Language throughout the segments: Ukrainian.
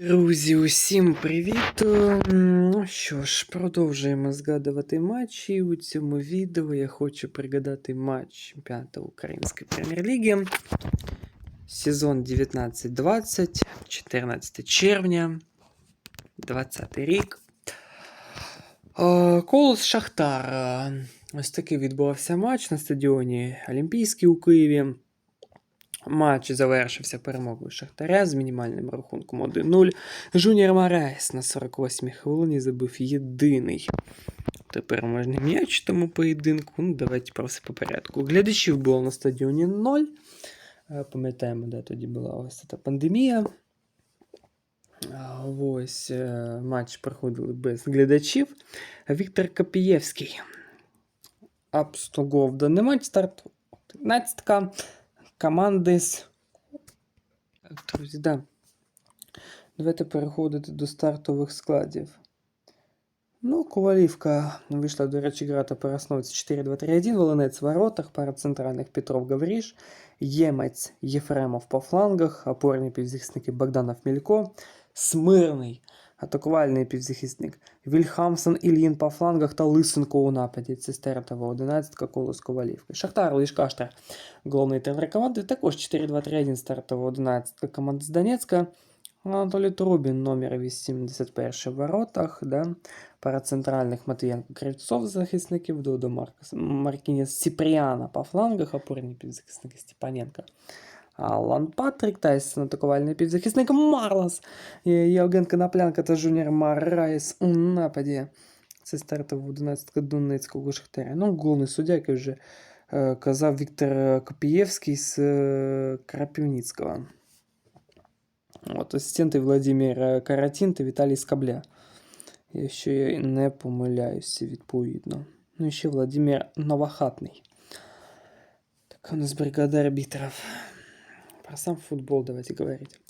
Друзі, усім привіт! Ну що ж, продовжуємо згадувати матчі. У цьому відео я хочу пригадати матч чемпіонату Української прем'єр-ліги. Сезон 19-20, 14 червня, 20 рік. Колос Шахтар. Ось такий відбувався матч на стадіоні Олімпійський у Києві. Матч завершився перемогою Шахтаря з мінімальним рахунком 1-0. Жуніор Мараєс на 48-й хвилині забив єдиний тепер можна м'яч тому поєдинку. Ну, давайте все по порядку. Глядачів було на стадіоні 0. Е, Пам'ятаємо, де тоді була ось ця пандемія. Ось е, матч проходили без глядачів. Віктор Копієвський обслуговував даний матч старт 13 команди з. Так, друзі, да. Давайте переходити до стартових складів. Ну, Ковалівка вийшла, до речі, грати по основці 4-2-3-1, Волонець в воротах, пара центральних Петров Гавріш, Ємець Єфремов по флангах, опорні півзахисники Богданов Мілько, Смирний атакувальний півзахисник Вільхамсон Ільїн по флангах та Лисенко у нападі. Це стартова 11 колос Ковалівки. Шахтар Лиш Каштар, головний тренер команди, також 4-2-3-1 стартова 11 команда з Донецька. Анатолій Трубін, номер 81 в воротах, да? пара центральних Матвієнко Кривцов захисників, Додо Маркос, Маркінес Сіпріана по флангах, опорні півзахисники Степаненка. Алан Патрік, Тайсон, атакувальний півзахисник Марлос, Є- Євген Коноплянка та Жуніор Мараєс у нападі. Це стартова 11 Донецького Шахтаря. Ну, головний суддя, який вже е, казав Віктор Копієвський з е, Крапивницького. От, асистенти Владимир Каратін та Віталій Скабля. Якщо я не помиляюся, відповідно. Ну і ще Владимир Новохатний. Так, у нас бригада арбитров. Про сам футбол давайте говорить.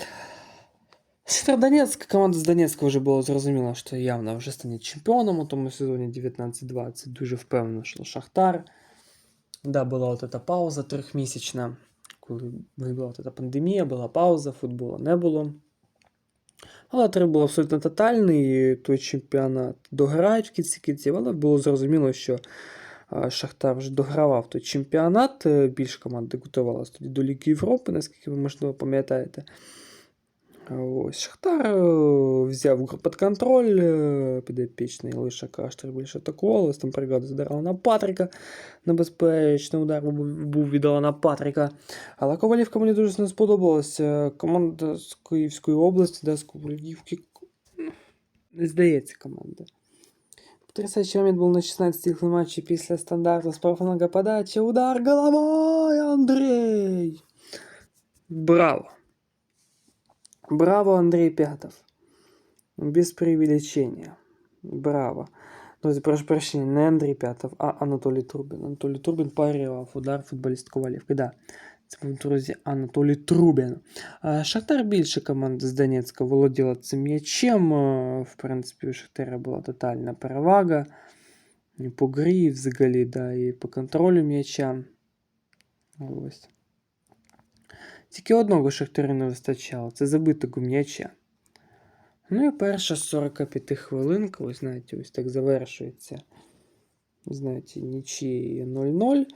Шахтар Донецьк, команда з Донецька вже було зрозуміло, що явно вже стане чемпіоном у тому сезоні 19-20. Дуже впевнено, що Шахтар. Да, була от эта пауза трьохмісячна, коли була от эта пандемія, була пауза, футболу не було. Але треба було абсолютно тотальний той чемпіонат дограють в кінці кінців, але було зрозуміло, що Шахтар вже догравав той чемпіонат. е, Більше команди готувалися тоді до Ліги Європи, наскільки ви можливо пам'ятаєте. Ось Шахтар е, взяв гру під контроль, е, підопічний лише Каштер більше атакували, там бригада задирала на Патріка. Небезпечний удар був, був віддала Патріка. Але Ковалівка мені дуже не сподобалася. Команда з Київської області, да, з Ковалівки. Не здається команда. Потрясаючий момент був на 16-й хвилині матчі після стандарту з правофланга подачі. Удар головою, Андрій! Браво! Браво, Андрей Пятов. Без преувеличения. Браво. Друзі, прошу прощения, не Андрій Пятов, а Анатолій Трубін. Анатолій Трубін парував удар футболіст Ковалівки. Да. Друзі, Анатолій Трубін. Шахтар більше команд з Донецька володіла цим м'ячем. В принципі, у Шахтара була тотальна перевага. І по грі, і взагалі, да, і по контролю м'яча. Ось. Тільки одного Шахтарю не вистачало це забитого м'яча. Ну і перша 45 хвилинка, ось знаєте, ось так завершується. Знаєте, нічиєю 0-0.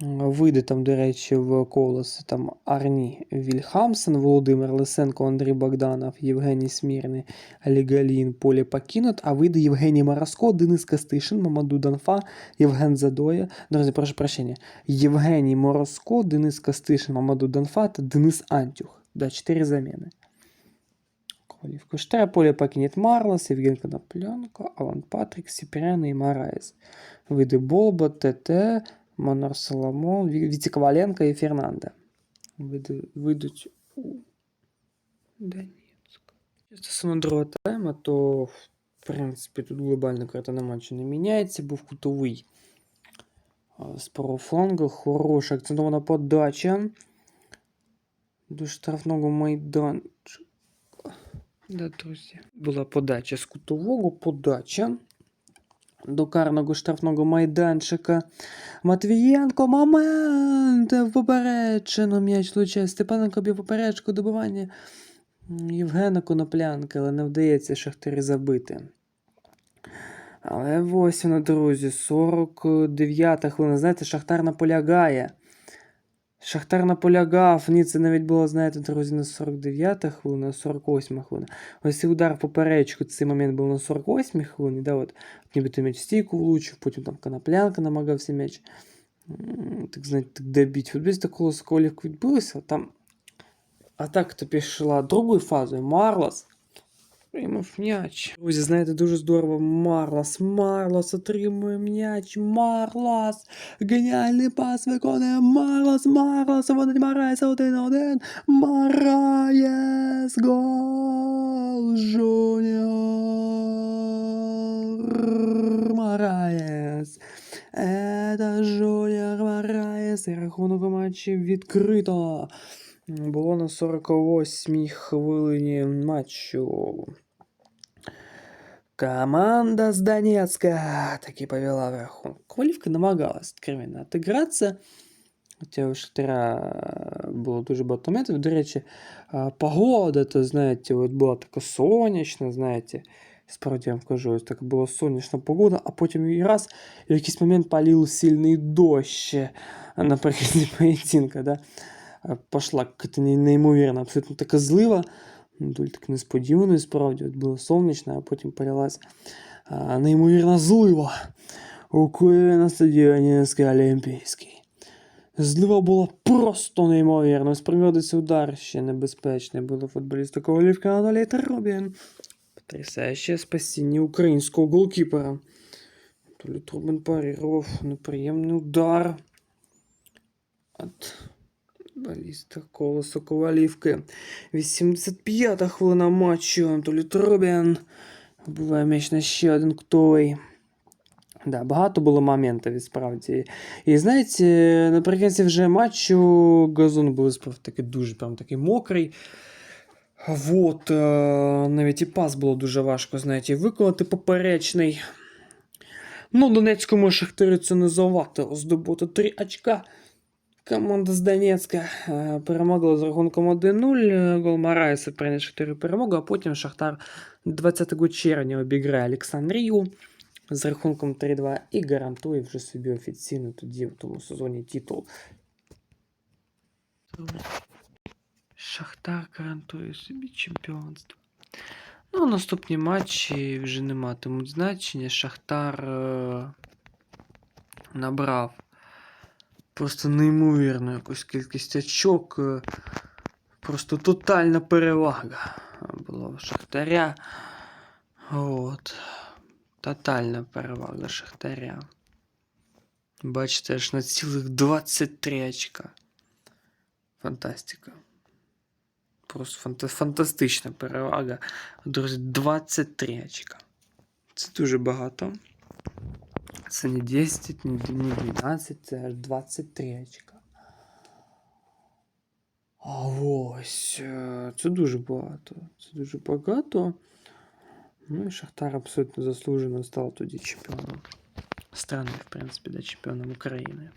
Вийде там, до речі, в колос там Арні Вільхамсон, Володимир Лисенко, Андрій Богданов, Євгеній Смірний, Алі Галін, Полі Пакінот, а вийде Євгеній Мараско, Денис Кастишин, Мамаду Данфа, Євген Задоя. Друзі, прошу прощення. Євгеній Морозко, Денис Кастишин, Мамаду Данфа та Денис Антюх. Да, чотири заміни. Ковалівка. Штара Полі Пакінет Марлос, Євген Коноплянко, Алан Патрік, Сіпряна і Мараєс. Види Болба, ТТ, Монор Соломон, Ві- Віті Коваленко і Фернандо. Види- Вийдуть у Донецьк. Стосовно другого тайма, то в принципі тут глобально картина матчу не міняється, був кутовий з флангу, хороша акцентована подача до штрафного майданчика. Да, друзі. Була подача з кутового, подача до карного штрафного майданчика. Матвієнко, момент! В поперечину м'яч влучає. Степаненко б'є поперечку, добивання. Євгена Коноплянка, але не вдається Шахтарі забити. Але ось воно, друзі, 49-та хвилина. Знаєте, Шахтар наполягає. Шахтар наполягав. Ні, це навіть було, знаєте, друзі, не 49-та хвилина, а 48 хвилина. Ось цей удар поперечку, цей момент був на 48 хвилині, да, от нібито м'яч стійку влучив, потім там Коноплянка намагався м'яч. Так знаєте, так добити. Футболіста коло Соколівки відбилося, там атака-то пішла другою фазою. Марлос Приймав м'яч. Друзі, знаєте, дуже здорово. Марлос, Марлос отримує м'яч. Марлос. Геніальний пас виконує Марлос, Марлос. Вони Мараєс один на один. Мараєс. Гол. Жуніор. Мараєс. Это Жуніор Мараєс. І рахунок матчі відкрито. Було на 48-й хвилині матчу. Команда с Донецка таки повела в рахунок. Ковалівка намагалась откровенно отыграться. Хоча у Шахтаря було дуже багато моментів. До речі, а, погода, то знаєте, от була така сонячна, знаєте. Справді я вам кажу, ось така була сонячна погода, а потім і раз і в якийсь момент палив сильний дощ ще наприкінці поєдинка, да. А, Пошла якась неймовірна, абсолютно така злива. Доволі так несподівано, справді, от було сонячно, а потім полилась а, неймовірна злива у Києві на стадіоні Олімпійський. Злива була просто неймовірна. Спрямовувався удар ще небезпечний було футболіста Ковалівки Анатолій Трубін. Потрясаюче спасіння українського голкіпера. Анатолій Трубін парірував неприємний удар. От Баліста колесо Ковалівки. 85-та хвилина матчу. Анатолій Трубін. Вбиває м'яч на ще один ктовий. Да, багато було моментів, справді. І знаєте, наприкінці вже матчу газон був справді такий дуже прям такий мокрий. Вот, е, навіть і пас було дуже важко, знаєте, виконати поперечний. Ну, Донецькому Шахтарю не завадило здобути 3 очка. Команда з Донецька е, перемогла з рахунком 1-0. Гол Мараєса приніс 4 перемогу, а потім Шахтар 20 червня обіграє Олександрію з рахунком 3-2 і гарантує вже собі офіційно тоді в тому сезоні титул. Шахтар гарантує собі чемпіонство. Ну, наступні матчі вже не матимуть значення. Шахтар е, набрав просто неймовірну якусь кількість очок. е, Просто тотальна перевага була в Шахтаря. От. Тотальна перевага Шахтаря. Бачите, аж на цілих 23 очка. Фантастика. Просто фанта- фантастична перевага. Друзі, 23 очка. Це дуже багато. Це не 10, не д- не 12, це аж 23 очка. А ось. е, Це дуже багато. Це дуже багато. Ну і Шахтар абсолютно заслужено став тоді чемпіоном страни, в принципі, да, чемпіоном України.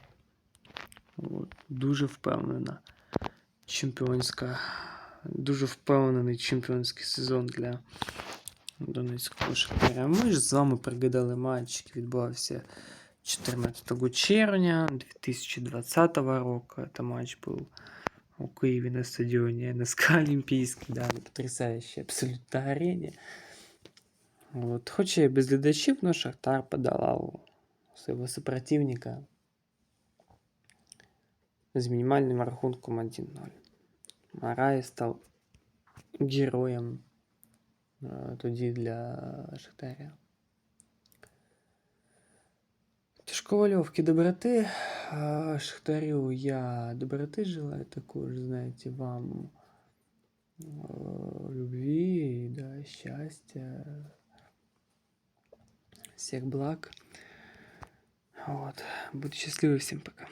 От. Дуже впевнена чемпіонська. Дуже впевнений чемпіонський сезон для Донецького Шахтаря. Ми ж з вами пригадали матч, який відбувався 14 червня 2020 року. Це матч був у Києві на стадіоні НСК Олімпійський, да, на потрясаючій абсолютно арені. От, хоча і без глядачів, но Шахтар подолал своего супротивника з мінімальним рахунком 1-0. Марай став героєм тоді для Шахтаря. Ковальовки доброти, а Шахтарю я доброти желаю також, знаете, вам э, любви, да, счастья, всех благ. Вот. Будьте счастливы, всем пока.